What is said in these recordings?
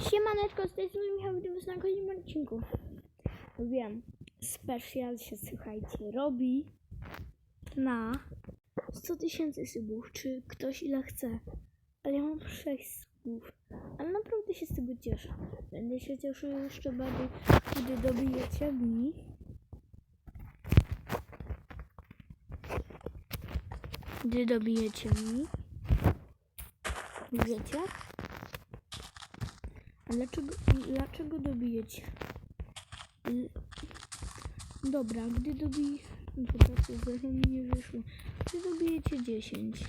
Siemaneczko, z tej strony Michał, witam na kolejnym odcinku. Wiem, special się, słuchajcie, robi na 100 tysięcy subów, czy ktoś ile chce. Ale ja mam 6 subów, ale naprawdę się z tego cieszę. Będę się cieszył jeszcze bardziej, gdy dobijecie mi. Gdy dobijecie mi. Wiecie? Dlaczego, dlaczego dobijecie? L- Dobra, gdy dobi... Dobra, to zero mi nie wyszło. Gdy dobijecie 10.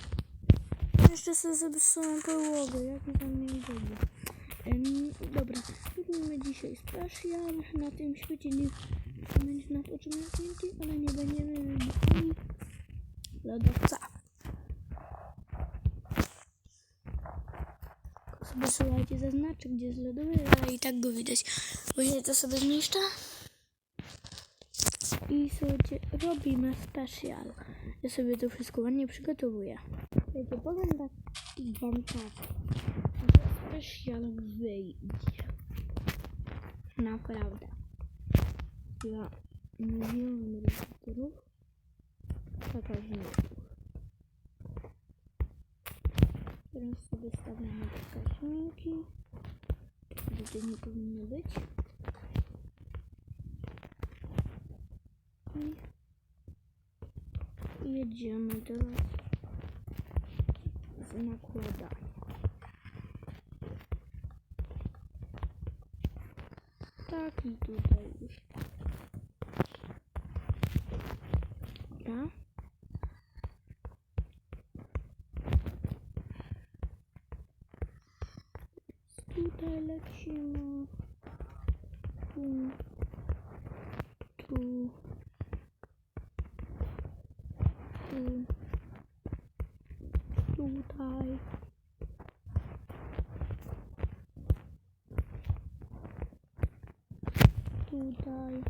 Jeszcze sobie zepsułem połowę, jaki tam nie zrobię. Um, dobra, robimy dzisiaj special. Na tym świecie nie będzie nas osiągnięci, ale nie będziemy wybuchali lodowca. Sobie słuchajcie, zaznaczę, gdzie jest i tak go widać. Właśnie to sobie zniszczę. I słuchajcie, robimy special. Ja sobie to wszystko ładnie przygotowuję. Słuchajcie, powiem tak wam tak. że Special wyjdzie. Naprawdę. Ja milion receptorów. Pokaźników. Teraz sobie stawiamy wskaźniki. Gdzie nie powinno być. I jedziemy teraz z nakładaniem. Tak i tutaj już. Dobra. Tutaj lecimy. Tu. Tu. Tu. Tutaj. Tutaj.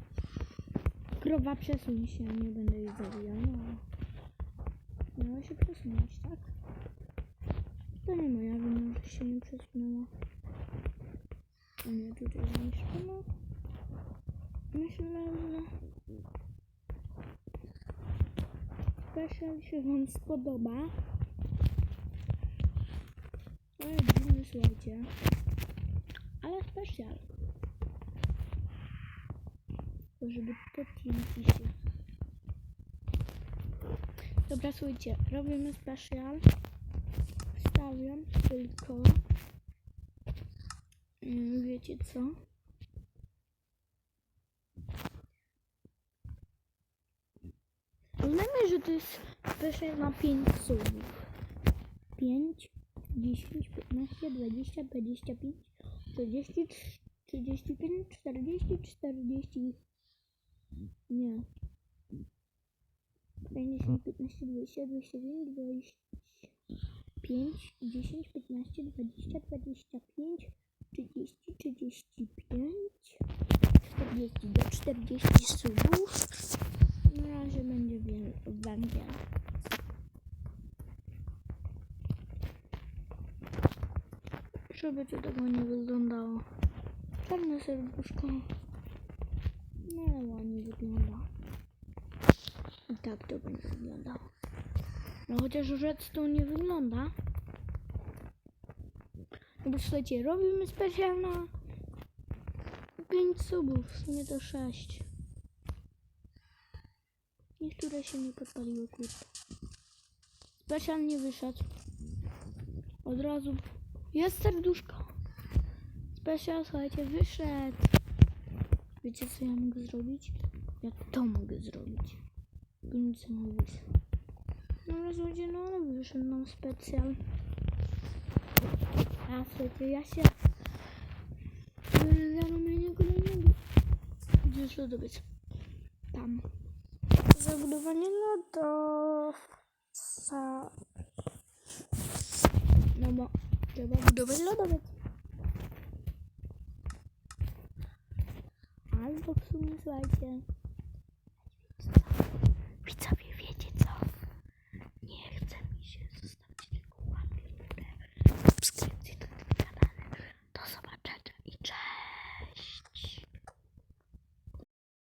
Krowa przesuń się, nie będę jej zabijał. No. Miała się przesunąć, tak? To nie moja wina, że się nie przesunęła. Nie, tutaj zniszczono. Myślę, że special się wam spodoba. Ale dziwny, słuchajcie. Ale special. Żeby podcięci się. Dobra, słuchajcie, robimy special. Wstawiam tylko Wiecie co? Uznajmy, że to jest special na 5 subów. 5, 10, 15, 20, 25, 40, 35, 40, 40. Nie. 50, 15, 20, 25, 25, 10, 15, 20, 25, 30, 35, 40 do 40 subów. Na razie będzie węgiel. Żeby to tego nie wyglądało. Czarne serduszko. No ale ładnie wygląda. I tak to będzie wyglądało. No chociaż to nie wygląda. No bo słuchajcie, robimy specjalna 5 subów, w sumie to 6. Niektóre się nie podpaliły, kurde. Specjalnie wyszedł. Od razu jest serduszko. Specjal, słuchajcie, wyszedł. Wiecie co ja mogę zrobić? Ja to mogę zrobić. Bo nic nie wyszło. No będzie, no ale wyszedł nam specjal. A słuchajcie, ja się za robienie kolejnego. Gdzie jest lodowiec? Tam. Zabudowanie lodowca. No bo trzeba budować lodowiec. Albo w sumie słuchajcie. Widzowie,